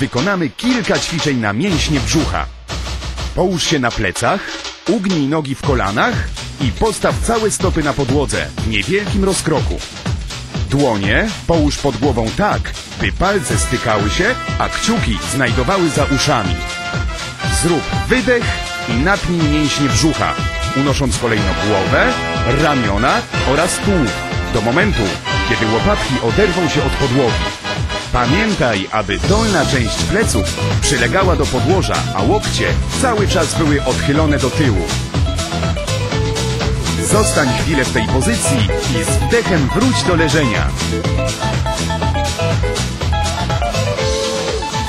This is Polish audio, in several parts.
wykonamy kilka ćwiczeń na mięśnie brzucha. Połóż się na plecach, ugnij nogi w kolanach i postaw całe stopy na podłodze w niewielkim rozkroku. Dłonie połóż pod głową tak, by palce stykały się, a kciuki znajdowały za uszami. Zrób wydech i napnij mięśnie brzucha, unosząc kolejno głowę, ramiona oraz tułów do momentu, kiedy łopatki oderwą się od podłogi. Pamiętaj, aby dolna część pleców przylegała do podłoża, a łokcie cały czas były odchylone do tyłu. Zostań chwilę w tej pozycji i z wdechem wróć do leżenia.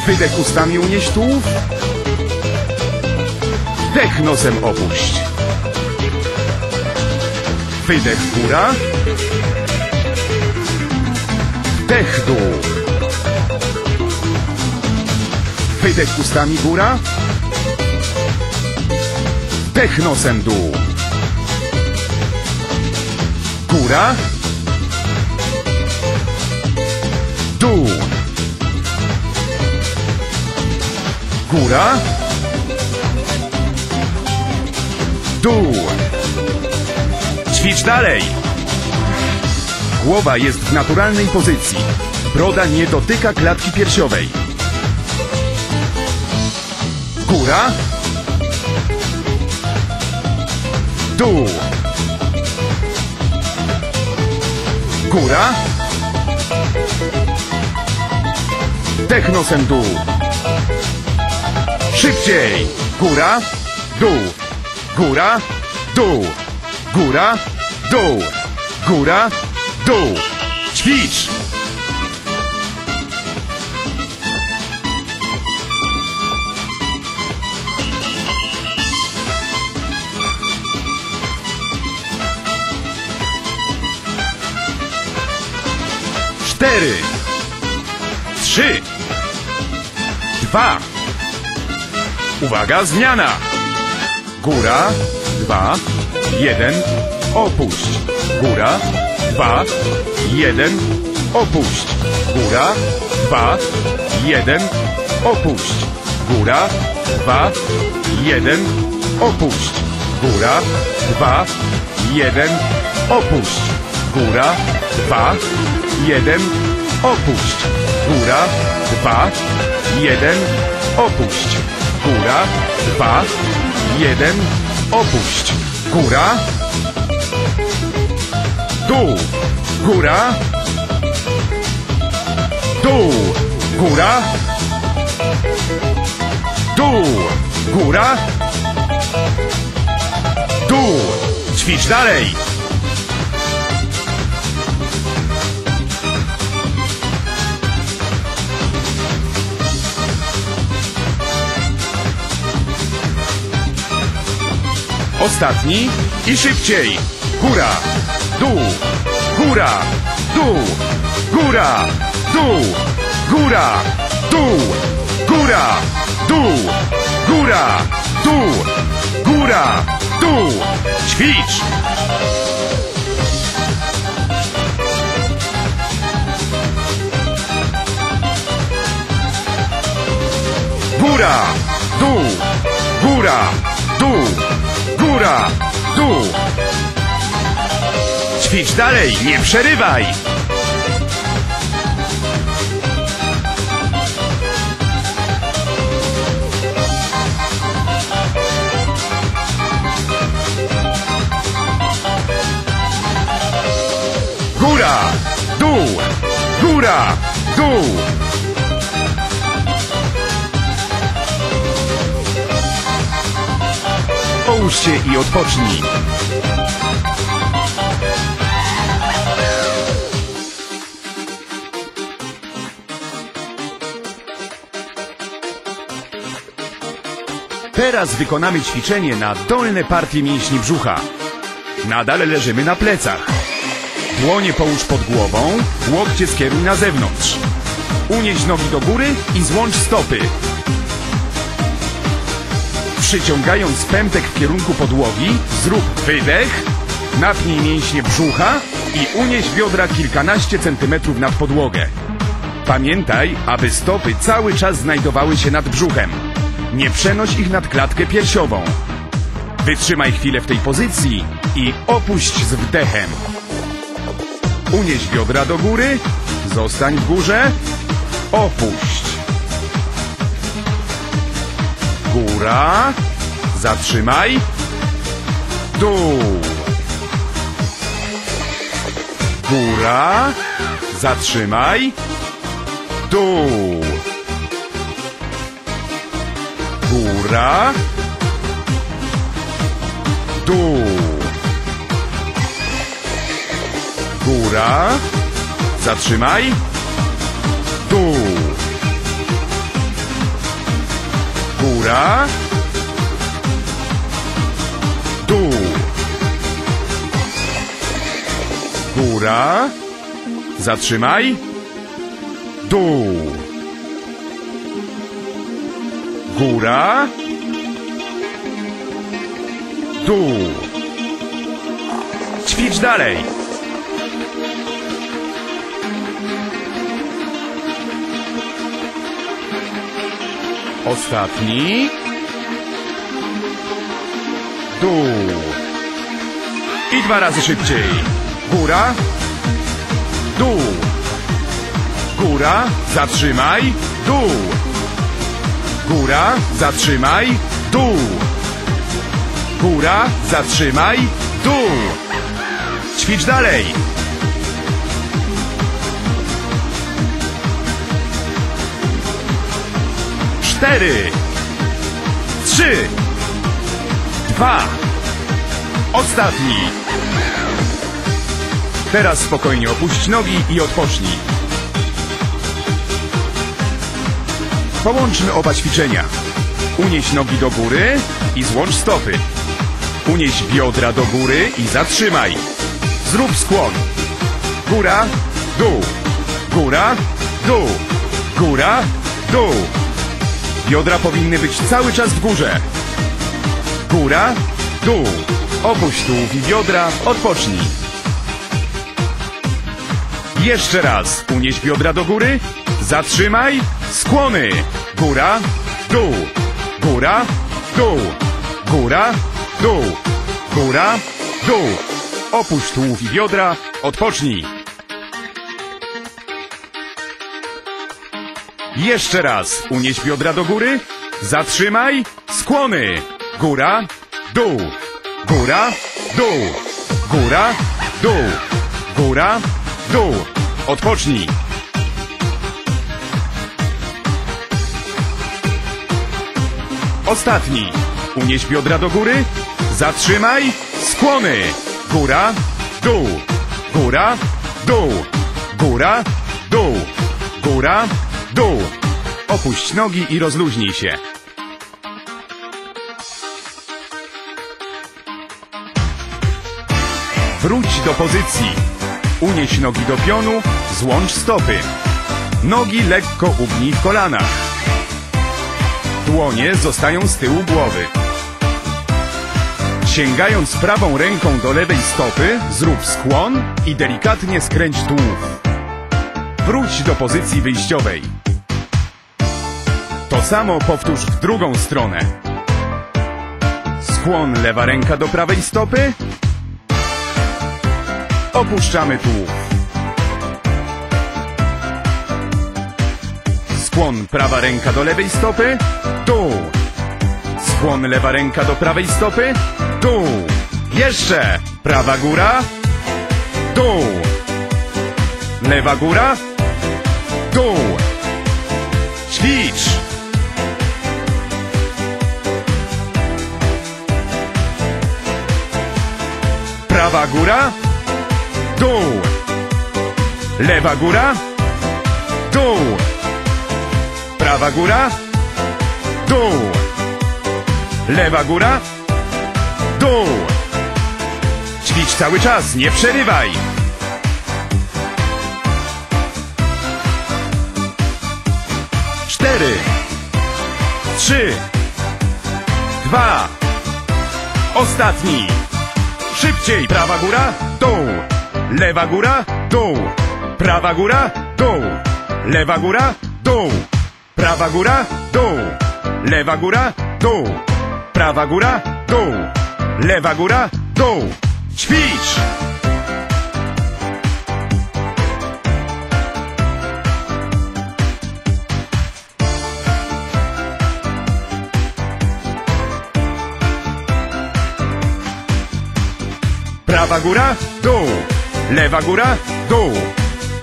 Wydech ustami unieś tułów. Wdech nosem opuść. Wydech góra. Wdech dół. Wydech ustami góra. Wdech nosem dół. Góra. Dół. Góra. Dół. Ćwicz dalej. Głowa jest w naturalnej pozycji. Broda nie dotyka klatki piersiowej. Góra. Dół. Góra. Dech nosem dół. Szybciej. Góra. Dół. Góra. Dół. Góra. Dół. Góra. Dół. Ćwicz. Cztery. Trzy. Dwa. Uwaga, zmiana. Góra. Dwa. Jeden. Opuść. Góra. Dwa. Jeden. Opuść. Góra. Dwa. Jeden. Opuść. Góra. Dwa. Jeden. Opuść. Góra. Dwa. Jeden. Opuść. Góra. Dwa. Jeden. Opuść. Góra. Dwa. Jeden. Opuść. Góra. Dwa. Jeden. Opuść. Góra. Dół. Góra. Dół. Góra. Dół. Góra. Dół. Ćwicz dalej. Ostatni i szybciej. Góra, dół, góra, dół, góra, dół, góra, dół, góra, dół, góra, dół, góra, dół. Ćwicz. Góra, dół, góra, dół, góra, dół. Ćwicz dalej, nie przerywaj. Góra, dół, góra, dół. Połóż się i odpocznij. Teraz wykonamy ćwiczenie na dolne partie mięśni brzucha. Nadal leżymy na plecach. Dłonie połóż pod głową, łokcie skieruj na zewnątrz. Unieś nogi do góry i złącz stopy. Przyciągając pępek w kierunku podłogi, zrób wydech, napnij mięśnie brzucha i unieś biodra kilkanaście centymetrów nad podłogę. Pamiętaj, aby stopy cały czas znajdowały się nad brzuchem. Nie przenoś ich nad klatkę piersiową. Wytrzymaj chwilę w tej pozycji i opuść z wdechem. Unieś biodra do góry, zostań w górze, opuść. Góra, zatrzymaj, dół. Góra, zatrzymaj, dół. Góra, dół. Góra, zatrzymaj, dół. Góra, dół. Góra, zatrzymaj, dół. Góra, dół. Ćwicz dalej. Ostatni. Dół. I dwa razy szybciej. Góra. Dół. Góra. Zatrzymaj. Dół. Góra. Zatrzymaj. Dół. Góra. Zatrzymaj. Dół. Ćwicz dalej. Cztery. Trzy. Dwa. Ostatni. Teraz spokojnie opuść nogi i odpocznij. Połączmy oba ćwiczenia. Unieś nogi do góry i złącz stopy. Unieś biodra do góry i zatrzymaj. Zrób skłon. Góra, dół. Góra, dół. Góra, dół. Biodra powinny być cały czas w górze. Góra, dół. Opuść tułów i biodra, odpocznij. Jeszcze raz. Unieś biodra do góry. Zatrzymaj. Skłony. Góra, dół. Góra, dół. Góra, dół. Góra, dół. Opuść tułów i biodra. Odpocznij. Jeszcze raz. Unieś biodra do góry. Zatrzymaj. Skłony. Góra, dół. Góra, dół. Góra, dół. Góra, dół. Odpocznij. Ostatni. Unieś biodra do góry. Zatrzymaj. Skłony. Góra, dół. Góra, dół. Góra, dół. Góra, dół. Opuść nogi i rozluźnij się. Wróć do pozycji. Unieś nogi do pionu, złącz stopy. Nogi lekko ugnij w kolanach. Dłonie zostają z tyłu głowy. Sięgając prawą ręką do lewej stopy, zrób skłon i delikatnie skręć tułów. Wróć do pozycji wyjściowej. To samo powtórz w drugą stronę. Skłon lewa ręka do prawej stopy. Opuszczamy tułów. Skłon prawa ręka do lewej stopy. Dół. Skłon lewa ręka do prawej stopy. Dół. Jeszcze. Prawa góra. Dół. Lewa góra. Dół. Ćwicz. Prawa góra. Dół. Lewa góra. Dół. Prawa góra. Dół. Lewa góra. Dół. Ćwicz cały czas, nie przerywaj. Cztery. Trzy. Dwa. Ostatni. Szybciej. Prawa góra. Dół. Lewa góra. Dół. Prawa góra. Dół. Lewa góra, dół. Prawa góra, dół. Lewa góra, dół. Prawa góra, dół. Lewa góra, dół. Ćwicz! Prawa góra, dół. Lewa góra, dół.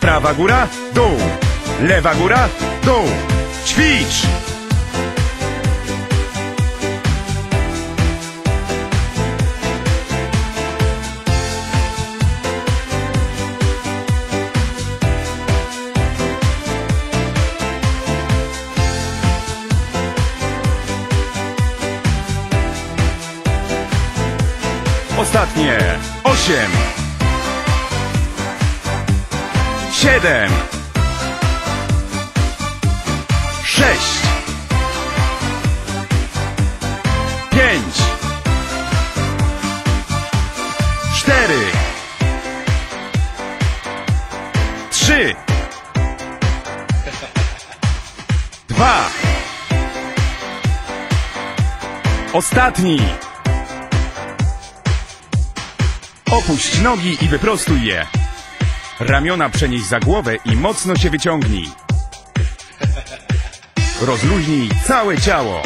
Prawa góra, dół. Lewa góra, dół. Ćwicz! Siedem. Sześć. Pięć. Cztery. Trzy. Dwa. Ostatni. Opuść nogi i wyprostuj je. Ramiona przenieś za głowę i mocno się wyciągnij. Rozluźnij całe ciało.